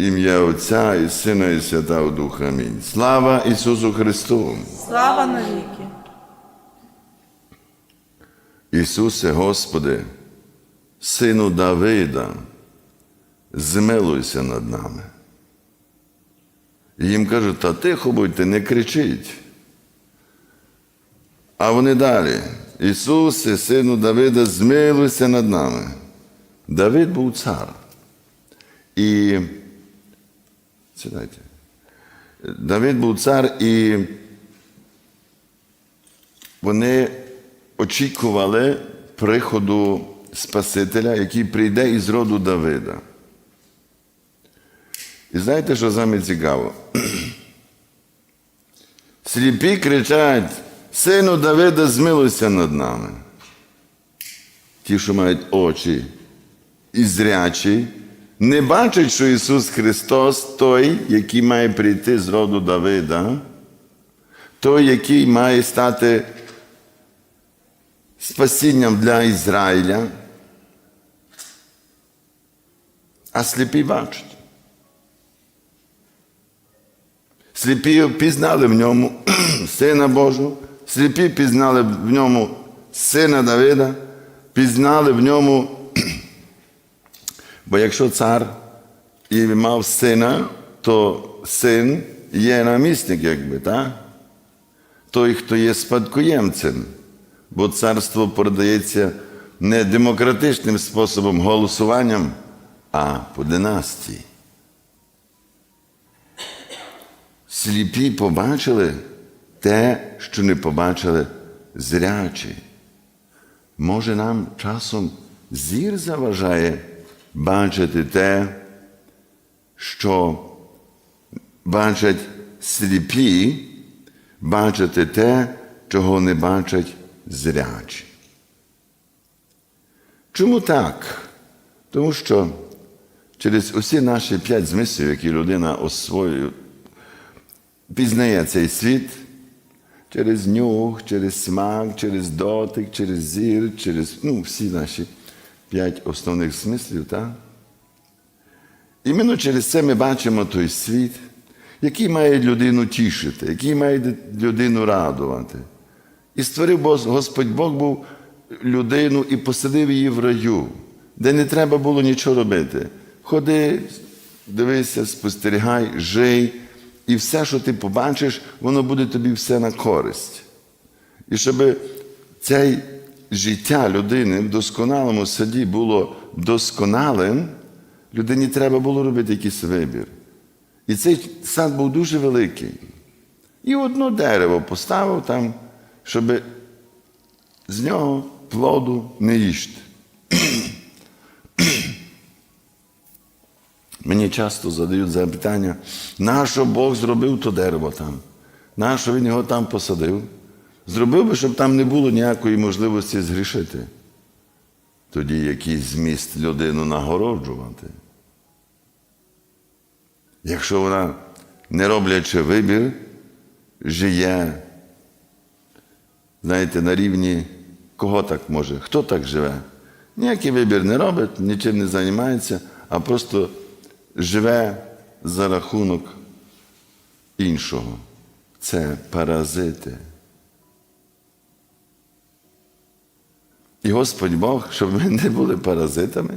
Ім'я Отця і Сина, і Святого Духа. Амінь. Слава Ісусу Христу! Слава навіки! Ісусе Господи, Сину Давида, змилуйся над нами. І їм кажуть, та тихо будьте, не кричіть. А вони далі. Ісусе, сину Давида, змилуйся над нами. Давид був цар. І сідайте. Давид був цар, і вони очікували приходу Спасителя, який прийде із роду Давида. І знаєте, що саме цікаво? Сліпі кричать, сину Давида, змилуйся над нами. Ті, що мають очі і зрячі, не бачать, що Ісус Христос той, який має прийти з роду Давида, той, який має стати спасінням для Ізраїля, а сліпі бачать. Сліпі пізнали в ньому Сина Божого, сліпі пізнали в ньому Сина Давида, пізнали в ньому, бо якщо цар і мав сина, то син є намісник, якби, так? Той, хто є спадкоємцем, бо царство передається не демократичним способом голосуванням, а по династії. Сліпі побачили те, що не побачили зрячі. Може, нам часом зір заважає бачити те, що бачать сліпі, бачити те, чого не бачать зрячі. Чому так? Тому що через усі наші п'ять змислів, які людина освоює, пізнає цей світ через нюх, через смак, через дотик, через зір, через ну, всі наші п'ять основних смислів. Так? Іменно через це ми бачимо той світ, який має людину тішити, який має людину радувати. І створив Господь Бог був людину і посадив її в раю, де не треба було нічого робити. Ходи, дивися, спостерігай, жий, і все, що ти побачиш, воно буде тобі все на користь. І щоб це життя людини в досконалому саді було досконалим, людині треба було робити якийсь вибір. І цей сад був дуже великий. І одно дерево поставив там, щоб з нього плоду не їсти. Мені часто задають запитання, нащо Бог зробив то дерево там? Нащо він його там посадив? Зробив би, щоб там не було ніякої можливості згрішити. Тоді який зміст людину нагороджувати. Якщо вона, не роблячи вибір, жиє, знаєте, на рівні кого так може? Хто так живе? Ніякий вибір не робить, нічим не займається, а просто живе за рахунок іншого. Це паразити. І Господь Бог, щоб ми не були паразитами,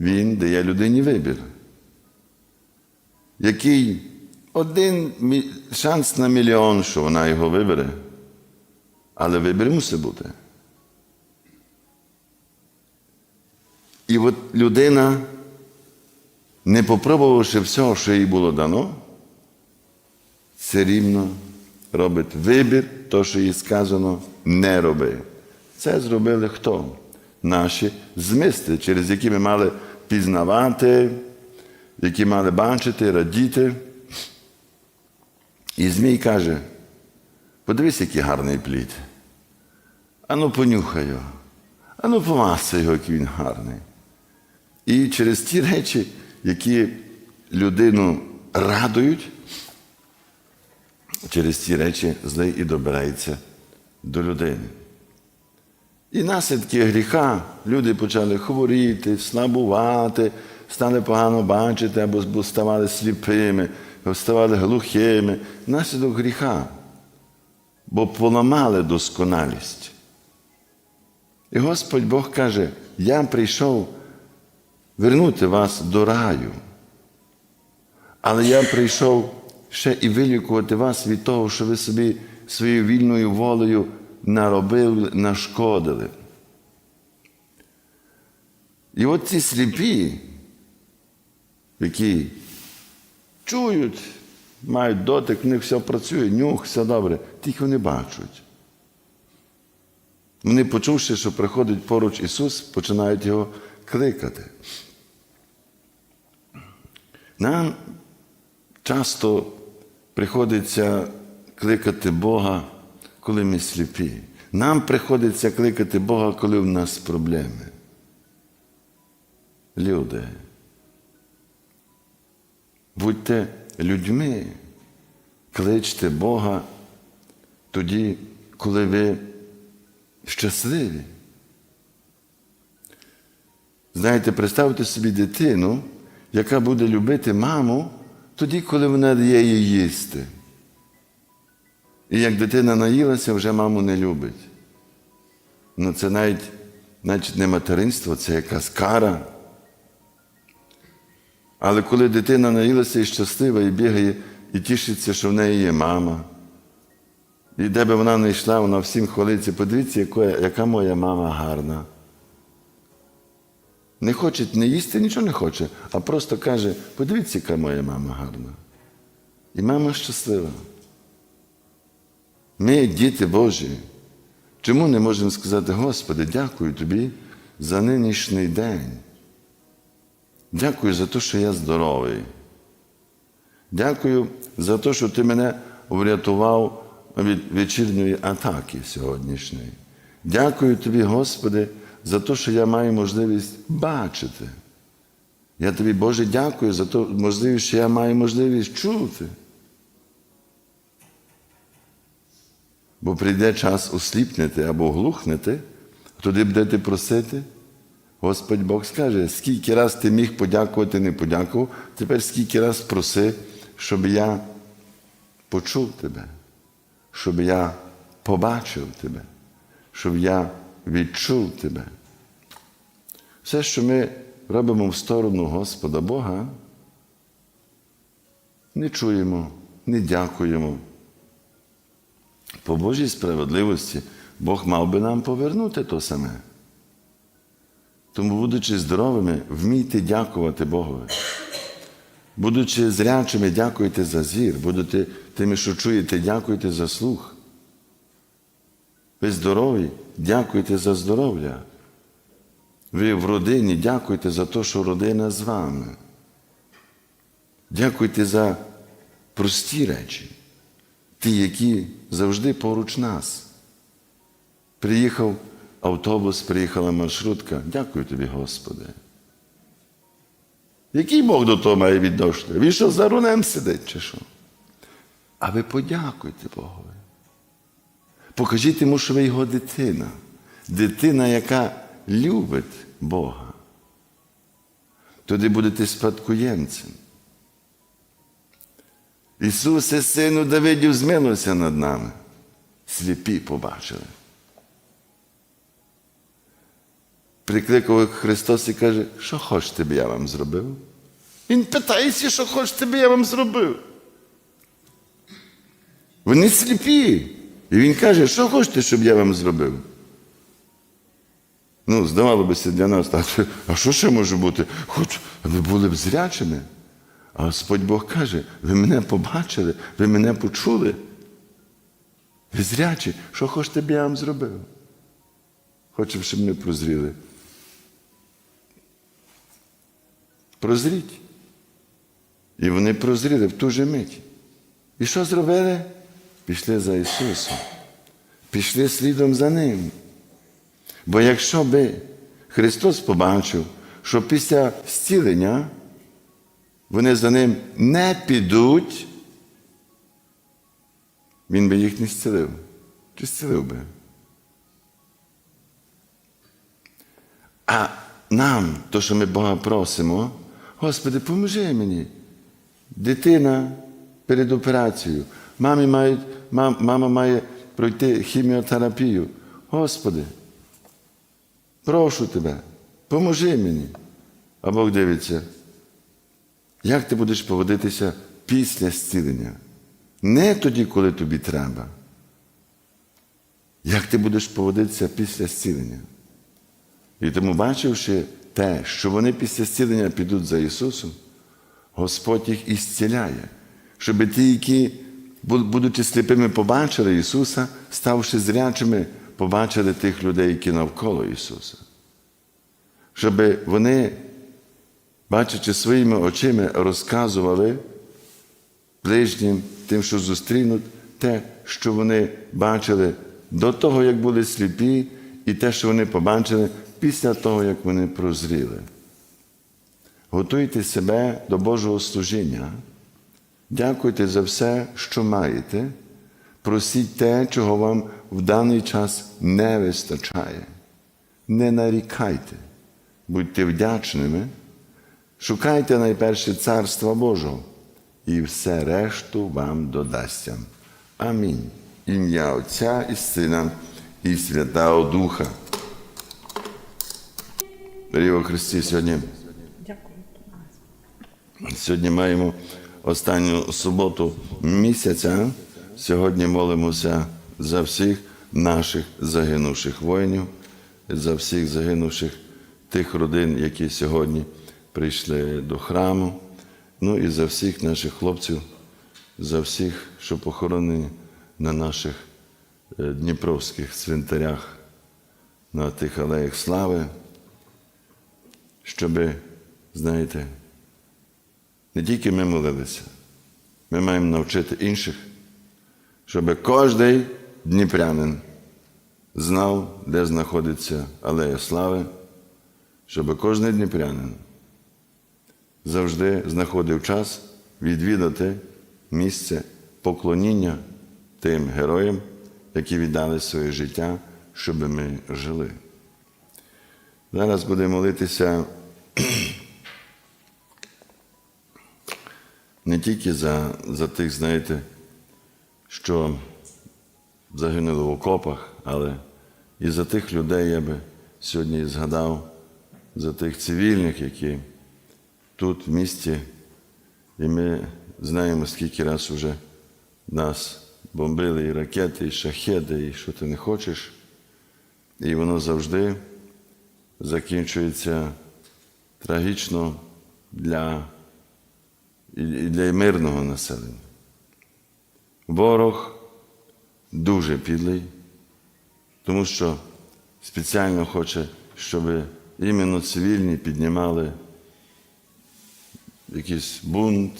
Він дає людині вибір. Який один шанс на мільйон, що вона його вибере, але вибір мусить бути. І от людина, не попробувавши всього, що їй було дано, все рівно робить вибір, то, що їй сказано, не роби. Це зробили хто? Наші змисти, через які ми мали пізнавати, які мали бачити, радіти. І Змій каже: подивись, який гарний плід. Ану понюхай його, ану помасай його, який він гарний. І через ті речі, які людину радують, через ці речі злий і добирається до людини. І наслідки гріха люди почали хворіти, слабувати, стали погано бачити, або ставали сліпими, або ставали глухими, внаслідок гріха, бо поламали досконалість. І Господь Бог каже: Я прийшов вернути вас до раю. Але я прийшов ще і вилікувати вас від того, що ви собі своєю вільною волею наробили, нашкодили. І от ці сліпі, які чують, мають дотик, в них все працює, нюх, все добре, тільки вони бачать. Вони, почувши, що приходить поруч Ісус, починають його кликати. Нам часто приходиться кликати Бога, коли ми сліпі. Нам приходиться кликати Бога, коли в нас проблеми. Люди, будьте людьми, кличте Бога тоді, коли ви щасливі. Знаєте, представте собі дитину, яка буде любити маму тоді, коли вона дає їй їсти. І як дитина наїлася, вже маму не любить. Ну це навіть, навіть не материнство, це якась кара. Але коли дитина наїлася і щаслива, і бігає, і тішиться, що в неї є мама. І де би вона не йшла, вона всім хвалиться, подивіться, яка, яка моя мама гарна. Не хоче не їсти, нічого не хоче, а просто каже, подивіться, яка моя мама гарна. І мама щаслива. Ми, діти Божі, чому не можемо сказати, Господи, дякую Тобі за нинішній день. Дякую за те, що я здоровий. Дякую за те, що ти мене врятував від вечірньої атаки сьогоднішньої. Дякую тобі, Господи, за те, що я маю можливість бачити. Я тобі, Боже, дякую за ту можливість, що я маю можливість чути. Бо прийде час осліпнути або глухнути, туди будете просити. Господь Бог скаже, скільки раз ти міг подякувати, не подякував, тепер скільки раз проси, щоб я почув тебе, щоб я побачив тебе, щоб я відчув тебе. Все, що ми робимо в сторону Господа Бога, не чуємо, не дякуємо. По Божій справедливості Бог мав би нам повернути то саме. Тому, будучи здоровими, вмійте дякувати Богові. Будучи зрячими, дякуйте за зір, будете тими, що чуєте, дякуйте за слух. Ви здорові, дякуйте за здоров'я. Ви в родині дякуйте за те, що родина з вами. Дякуйте за прості речі, ті, які завжди поруч нас. Приїхав автобус, приїхала маршрутка. Дякую тобі, Господи. Який Бог до того має відношення? Він що за рунем сидить, чи що? А ви подякуйте Богові. Покажіть йому, що ви його дитина. Дитина, яка любить Бога. Тоді будете спадкоємцем. Ісусе, сину Давидів, змилуйся над нами. Сліпі побачили. Прикликав Христос і каже, що хочете, би я вам зробив? Він питається, що хочете, би я вам зробив. Вони сліпі. І він каже, що хочете, щоб я вам зробив? Ну, здавалося для нас, а що ще може бути? Хоч ви були б зрячими. А Господь Бог каже, ви мене побачили, ви мене почули. Ви зрячі, що хочете б я вам зробив? Хочу, щоб ми прозріли. Прозріть. І вони прозріли в ту же мить. І що зробили? Пішли за Ісусом. Пішли слідом за Ним. Бо якщо би Христос побачив, що після зцілення вони за ним не підуть, Він би їх не зцілив. Чи зцілив би? А нам, то, що ми Бога просимо, Господи, поможи мені. Дитина перед операцією. Мамі мають, мам, мама має пройти хіміотерапію. Господи, прошу тебе, поможи мені. А Бог дивиться, як ти будеш поводитися після зцілення? Не тоді, коли тобі треба. Як ти будеш поводитися після зцілення? І тому, бачивши те, що вони після зцілення підуть за Ісусом, Господь їх і зціляє, щоб ті, які, бу- будучи сліпими, побачили Ісуса, ставши зрячими, побачили тих людей, які навколо Ісуса. Щоб вони, бачачи своїми очима, розказували ближнім, тим, що зустрінуть, те, що вони бачили до того, як були сліпі, і те, що вони побачили після того, як вони прозріли. Готуйте себе до Божого служіння. Дякуйте за все, що маєте. Просіть те, чого вам в даний час не вистачає. Не нарікайте, будьте вдячними, шукайте найперше Царства Божого, і все решту вам додасться. Амінь. Ім'я Отця і Сина і Святого Духа. Дорогі Христі, сьогодні. Сьогодні маємо останню суботу місяця. Сьогодні молимося за всіх наших загинувших воїнів, за всіх загинувших тих родин, які сьогодні прийшли до храму. Ну і за всіх наших хлопців, за всіх, що похоронені на наших е, дніпровських цвинтарях, на тих алеях слави, щоби, знаєте, не тільки ми молилися, ми маємо навчити інших, щоб кожний дніпрянин знав, де знаходиться алея слави, щоб кожен дніпрянин завжди знаходив час відвідати місце поклоніння тим героям, які віддали своє життя, щоб ми жили. Зараз будемо молитися не тільки за, за тих, знаєте, що загинули в окопах, але і за тих людей я би сьогодні згадав, за тих цивільних, які тут в місті, і ми знаємо, скільки раз вже нас бомбили і ракети, і шахеди, і що ти не хочеш. І воно завжди закінчується трагічно для і для мирного населення. Ворог дуже підлий, тому що спеціально хоче, щоб іменно цивільні піднімали якийсь бунт,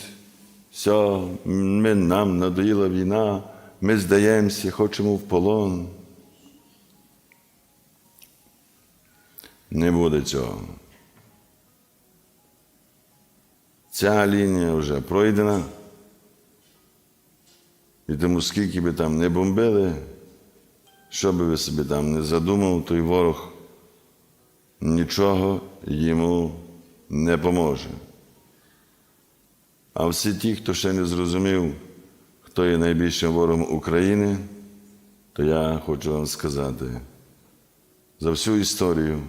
все, ми, нам надоїла війна, ми здаємося, хочемо в полон. Не буде цього. Ця лінія вже пройдена. І тому скільки би там не бомбили, що би ви собі там не задумав, той ворог нічого йому не поможе. А всі ті, хто ще не зрозумів, хто є найбільшим ворогом України, то я хочу вам сказати, за всю історію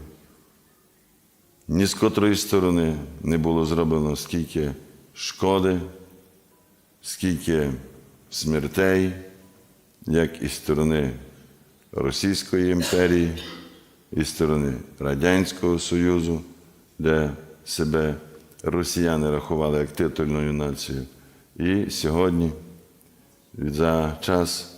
ні з котрої сторони не було зроблено скільки шкоди, скільки смертей, як і сторони Російської імперії, і сторони Радянського Союзу, де себе росіяни рахували як титульною нацією. І сьогодні, за час,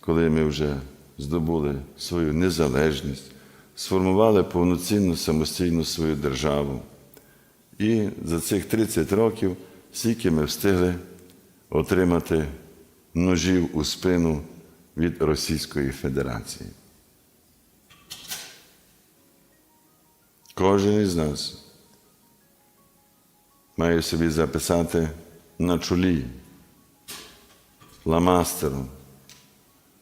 коли ми вже здобули свою незалежність, сформували повноцінну самостійну свою державу. І за цих 30 років скільки ми встигли отримати ножів у спину від Російської Федерації. Кожен із нас має собі записати на чолі ламастером,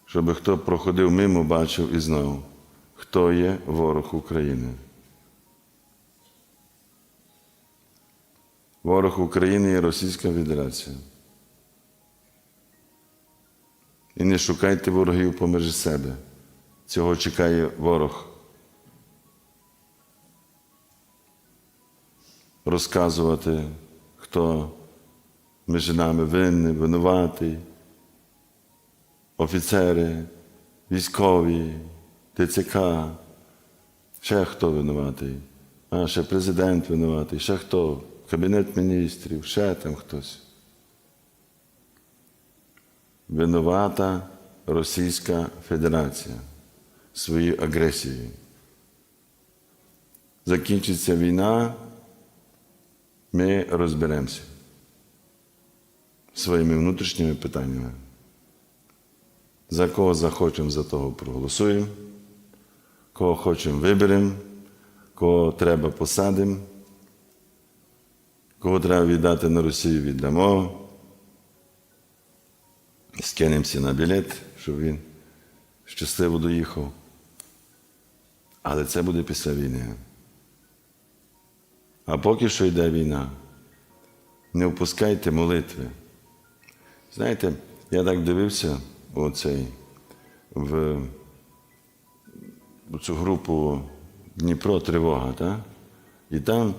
щоб хто проходив мимо, бачив і знав, хто є ворог України. Ворог України є Російська Федерація. І не шукайте ворогів поміж себе. Цього чекає ворог. Розказувати, хто між нами винний, винуватий, офіцери, військові, ТЦК, ще хто винуватий, а ще президент винуватий, ще хто, Кабінет міністрів, ще там хтось. Винувата Російська Федерація своєю агресією. Закінчиться війна, ми розберемося своїми внутрішніми питаннями. За кого захочемо, за того проголосуємо, кого хочемо виберемо, кого треба посадимо, кого треба віддати на Росію, віддамо. Скинемося на білет, щоб він щасливо доїхав. Але це буде після війни. А поки що йде війна, не впускайте молитви. Знаєте, я так дивився оцей, в, в цю групу Дніпро Тривога, так? і там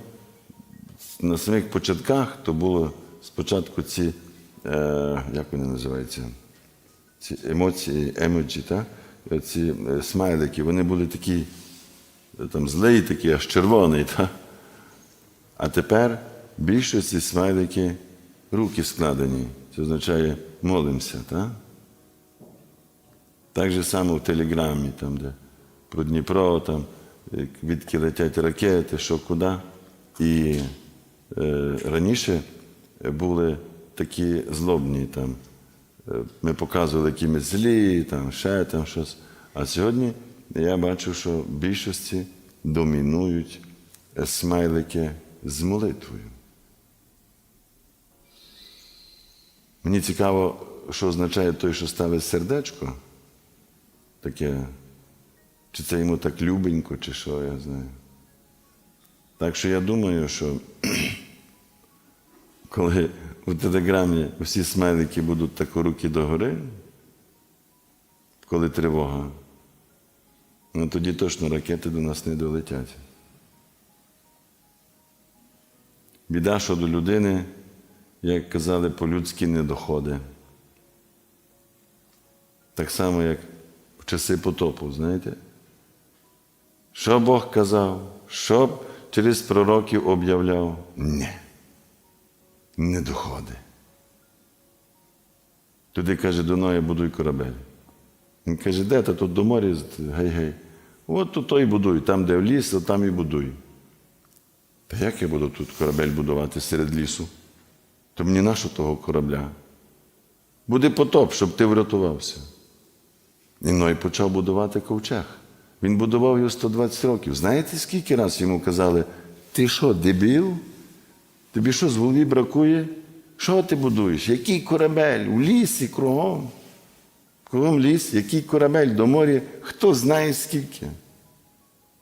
на самих початках то було спочатку ці, е, як вони називаються, ці емоції, емоджі, так? ці е, смайлики, вони були такі е, там злий, такі, аж червоний. Так? А тепер більшості смайлики руки складені. Це означає молимося. Так? Так же само в телеграмі, там, де про Дніпро, там, відки летять ракети, що куди. І е, раніше були такі злобні. Там, е, ми показували, які ми злі, там, ще там щось. А сьогодні я бачу, що в більшості домінують е, смайлики з молитвою. Мені цікаво, що означає той, що ставить сердечко. Таке, чи це йому так любенько, чи що, я знаю. Так що я думаю, що коли у телеграмі всі смайлики будуть так руки догори, коли тривога, ну тоді точно ракети до нас не долетять. Біда, що до людини, як казали, по-людськи не доходить. Так само, як в часи потопу, знаєте? Що Бог казав, що через пророків об'являв? Ні. Не доходить. Туди каже, до Ноя будуй корабель. Він каже, де ти тут до моря? Гей-гей. От тут то і будуй, там, де в ліс, то там і будуй. Та як я буду тут корабель будувати серед лісу? То мені нащо того корабля? Буде потоп, щоб ти врятувався. І Ной почав будувати ковчег. Він будував його 120 років. Знаєте, скільки раз йому казали, ти що, дебіл? Тобі що з голові бракує? Що ти будуєш? Який корабель? У лісі кругом. Кругом ліс, який корабель до моря, хто знає скільки.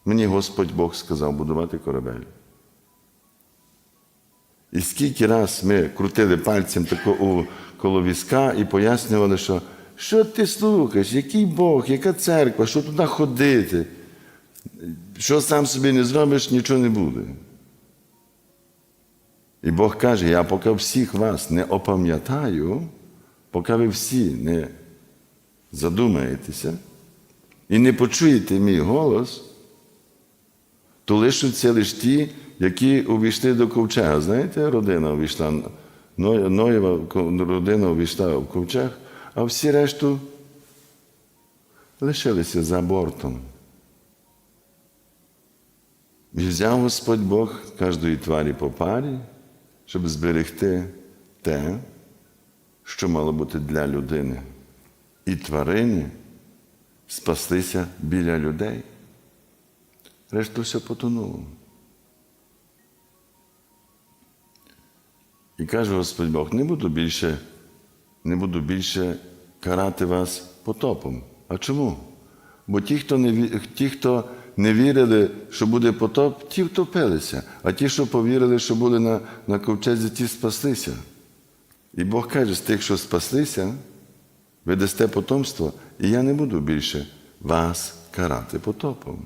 Мені Господь Бог сказав будувати корабель. І скільки раз ми крутили пальцем тако у коло візка і пояснювали, що що ти слухаєш, який Бог, яка церква, що туди ходити, що сам собі не зробиш, нічого не буде. І Бог каже, я поки всіх вас не опам'ятаю, поки ви всі не задумаєтеся і не почуєте мій голос, то лишаться лише ті, які увійшли до ковчега. Знаєте, родина увійшла, Ноєва родина увійшла в ковчег, а всі решту лишилися за бортом. І взяв Господь Бог кожної тварі по парі, щоб зберегти те, що мало бути для людини. І тварини спаслися біля людей. Решту все потонуло. І каже Господь Бог, не буду більше, не буду більше карати вас потопом. А чому? Бо ті, хто не, ті, хто не вірили, що буде потоп, ті втопилися. А ті, що повірили, що були на, на ковчезі, ті спаслися. І Бог каже, з тих, що спаслися, ви дасте потомство, і я не буду більше вас карати потопом.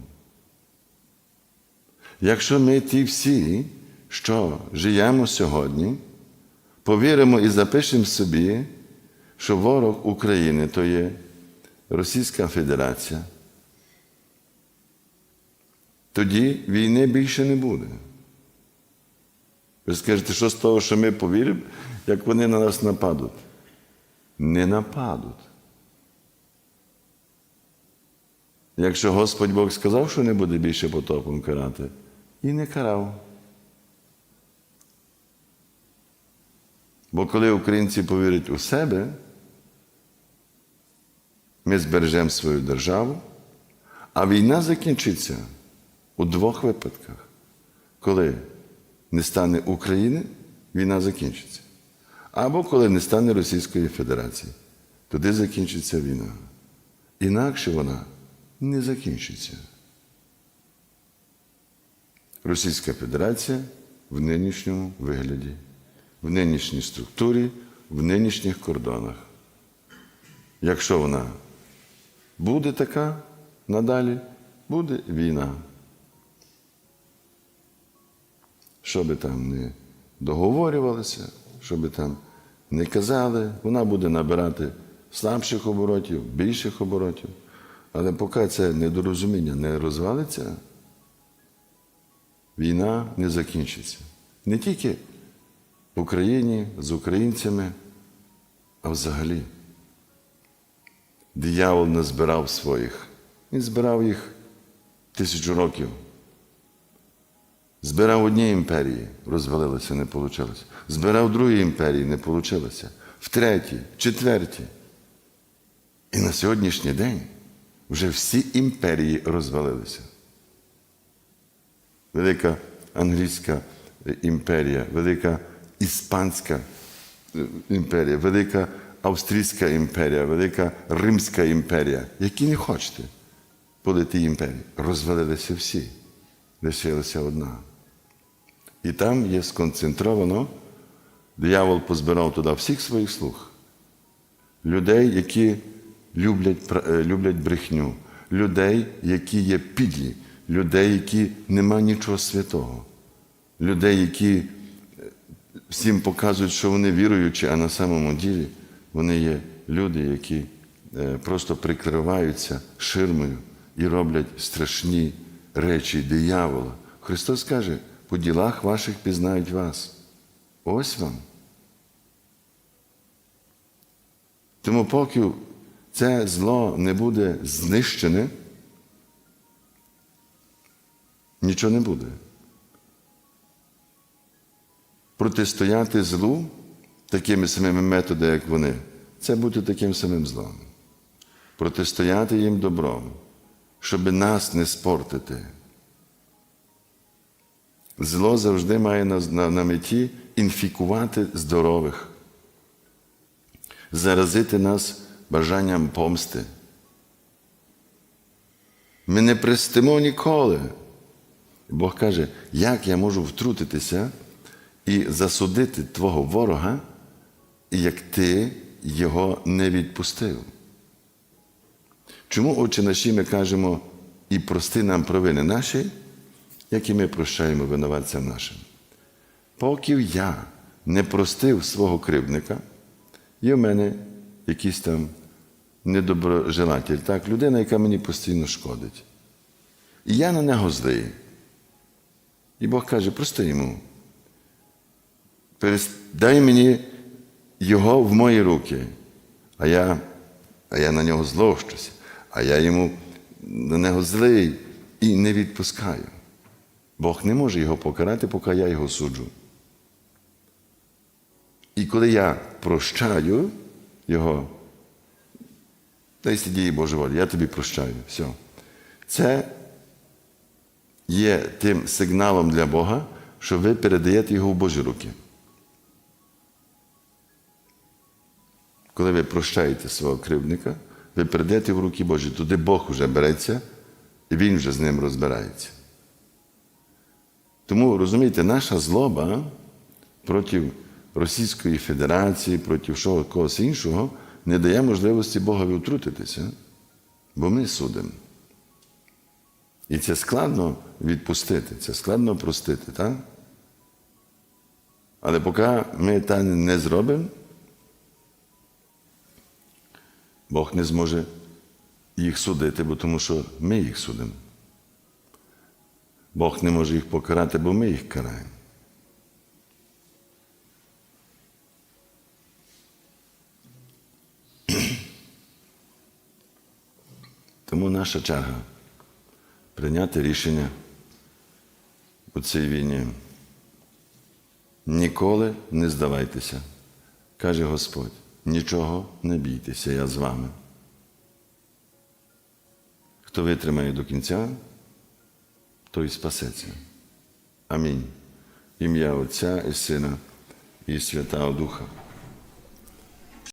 Якщо ми ті всі, що живемо сьогодні, повіримо і запишемо собі, що ворог України то є Російська Федерація, тоді війни більше не буде. Ви скажете, що з того, що ми повіримо, як вони на нас нападуть? Не нападуть. Якщо Господь Бог сказав, що не буде більше потопом карати, і не карав. Бо коли українці повірять у себе, ми збережемо свою державу, а війна закінчиться у двох випадках. Коли не стане України, війна закінчиться. Або коли не стане Російської Федерації, тоді закінчиться війна. Інакше вона не закінчиться. Російська Федерація в нинішньому вигляді, в нинішній структурі, в нинішніх кордонах. Якщо вона буде така надалі, буде війна. Що би там не договорювалося, що би там не казали, вона буде набирати слабших оборотів, більших оборотів. Але поки це недорозуміння не розвалиться, війна не закінчиться. Не тільки в Україні з українцями, а взагалі. Диявол не збирав своїх. Він збирав їх тисячу років. Збирав одній імперії, розвалилося, не вийшло. Збирав другій імперії, не вийшло. В третій, в четвертій. І на сьогоднішній день вже всі імперії розвалилися. Велика англійська імперія, велика іспанська е, імперія, велика Австрійська імперія, велика Римська імперія, які не хочете були ті імперії, розвалилися всі, лишилася одна. І там є сконцентровано, диявол позбирав туди всіх своїх слуг, людей, які люблять, е, люблять брехню, людей, які є підлі, людей, які нема нічого святого, людей, які е, всім показують, що вони віруючі, а на самому ділі вони є люди, які е, просто прикриваються ширмою і роблять страшні речі диявола. Христос каже, по ділах ваших пізнають вас. Ось вам. Тому поки це зло не буде знищене, нічого не буде. Протистояти злу такими самими методами, як вони, це бути таким самим злом. Протистояти їм добром, щоб нас не спортити. Зло завжди має на, на, на меті інфікувати здорових, заразити нас бажанням помсти. Ми не пристимо ніколи. Бог каже, як я можу втрутитися і засудити твого ворога, як ти його не відпустив. Чому, отче наші, ми кажемо і прости нам провини наші, як і ми прощаємо винуватцям нашим? Поки я не простив свого кривдника, є в мене якийсь там недоброжелатель, так, людина, яка мені постійно шкодить. І я на нього злий. І Бог каже, прости йому. Дай мені його в мої руки, а я, а я на нього злощуся, а я йому на нього злий і не відпускаю. Бог не може його покарати, поки я його суджу. І коли я прощаю його, дай дії Боже волі, я тобі прощаю. Все. Це є тим сигналом для Бога, що ви передаєте його в Божі руки. Коли ви прощаєте свого кривдника, ви передаєте в руки Божі, туди Бог вже береться І він вже з ним розбирається. Тому розумієте, наша злоба проти Російської Федерації, проти всього когось іншого, не дає можливості Богові втрутитися, бо ми судимо. І це складно відпустити, це складно простити, так? Але поки ми так не зробимо, Бог не зможе їх судити, бо тому що ми їх судимо. Бог не може їх покарати, бо ми їх караємо. Тому наша черга прийняти рішення у цій війні. Ніколи не здавайтеся, каже Господь, нічого не бійтеся, я з вами. Хто витримає до кінця, той спасеться. Амінь. Ім'я Отця і Сина і Святого Духа.